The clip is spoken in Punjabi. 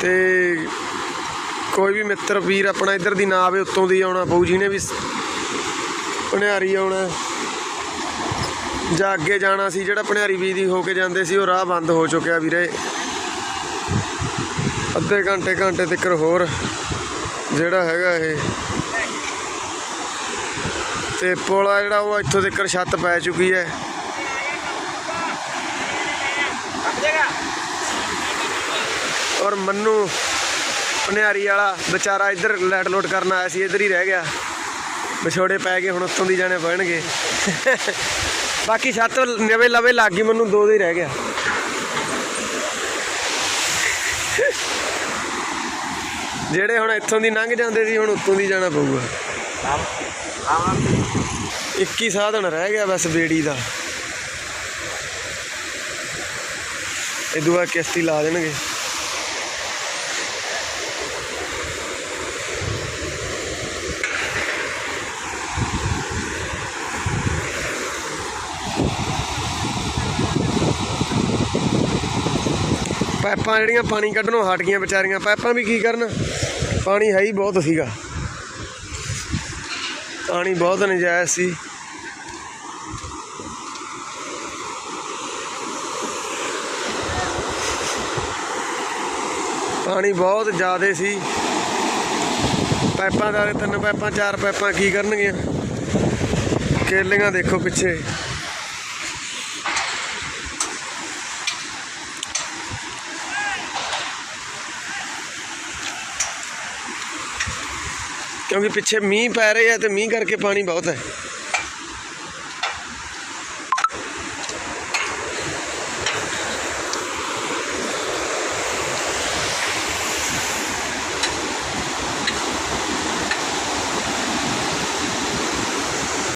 ਤੇ ਕੋਈ ਵੀ ਮਿੱਤਰ, ਵੀਰ ਆਪਣਾ ਇੱਧਰ ਦੀ ਨਾ ਆਵੇ, ਉੱਤੋਂ ਦੀ ਆਉਣਾ ਪਊ, ਜਿਹਨੇ ਵੀ ਸ- ਭਣਿਆਰੀ ਆਉਣਾ ਜਾਂ ਅੱਗੇ ਜਾਣਾ ਸੀ, ਜਿਹੜਾ ਭਣਿਆਰੀ ਵੀਰ ਦੀ ਹੋ ਕੇ ਜਾਂਦੇ ਸੀ, ਉਹ ਰਾਹ ਬੰਦ ਹੋ ਚੁੱਕਿਆ ਵੀਰੇ। ਅੱਧੇ ਘੰਟੇ ਘੰਟੇ ਤੱਕ ਹੋਰ ਜਿਹੜਾ ਹੈਗਾ ਇਹ। ਤੇ ਪੁਲ ਆ ਜਿਹੜਾ, ਉਹ ਇੱਥੋਂ ਤੱਕ ਛੱਤ ਪੈ ਚੁੱਕੀ ਹੈ। ਔਰ ਮੰਨੂ ਭਨਿਆਰੀ ਵਾਲਾ ਵਿਚਾਰਾ ਇੱਧਰ ਲੈਟ ਲੋਟ ਕਰਨ ਆਇਆ ਸੀ, ਇੱਧਰ ਹੀ ਰਹਿ ਗਿਆ। ਵਿਛੋੜੇ ਪੈ ਗਏ, ਹੁਣ ਉੱਥੋਂ ਦੀ ਜਾਣੇ ਪੈਣਗੇ ਬਾਕੀ ਛੱਤ ਨਵੇਂ ਲਵੇ ਲੱਗ ਗਈ, ਮੈਨੂੰ ਦੋ ਦੇ ਹੀ ਰਹਿ ਗਿਆ। ਜਿਹੜੇ ਹੁਣ ਇੱਥੋਂ ਦੀ ਲੰਘ ਜਾਂਦੇ ਸੀ, ਹੁਣ ਉੱਤੋਂ ਦੀ ਜਾਣਾ ਪਊਗਾ। ਇੱਕ ਹੀ ਸਾਧਨ ਰਹਿ ਗਿਆ ਬਸ ਬੇੜੀ ਦਾ। ਇਹ ਦੂਆ ਕਿਸ਼ਤੀ ਲਾ ਦੇਣਗੇ। ਪਾਈਪਾਂ ਜਿਹੜੀਆਂ ਪਾਣੀ ਕੱਢਣੋਂ ਹਟ ਗਈਆਂ ਵਿਚਾਰੀਆਂ, ਪਾਈਪਾਂ ਵੀ ਕੀ ਕਰਨ? ਪਾਣੀ ਹੈ ਹੀ ਬਹੁਤ ਸੀਗਾ। ਪਾਣੀ ਬਹੁਤ ਨਜਾਇਜ਼ ਸੀ। ਪਾਣੀ ਬਹੁਤ ਜ਼ਿਆਦਾ ਸੀ। ਪਾਈਪਾਂ ਦਾ ਤਿੰਨ ਪਾਈਪਾਂ, ਚਾਰ ਪਾਈਪਾਂ ਕੀ ਕਰਨਗੀਆਂ? ਕੇਲੀਆਂ ਦੇਖੋ ਪਿੱਛੇ। ਕਿਉਂਕਿ ਪਿੱਛੇ ਮੀਂਹ ਪੈ ਰਿਹਾ ਤੇ ਮੀਂਹ ਕਰਕੇ ਪਾਣੀ ਬਹੁਤ ਹੈ।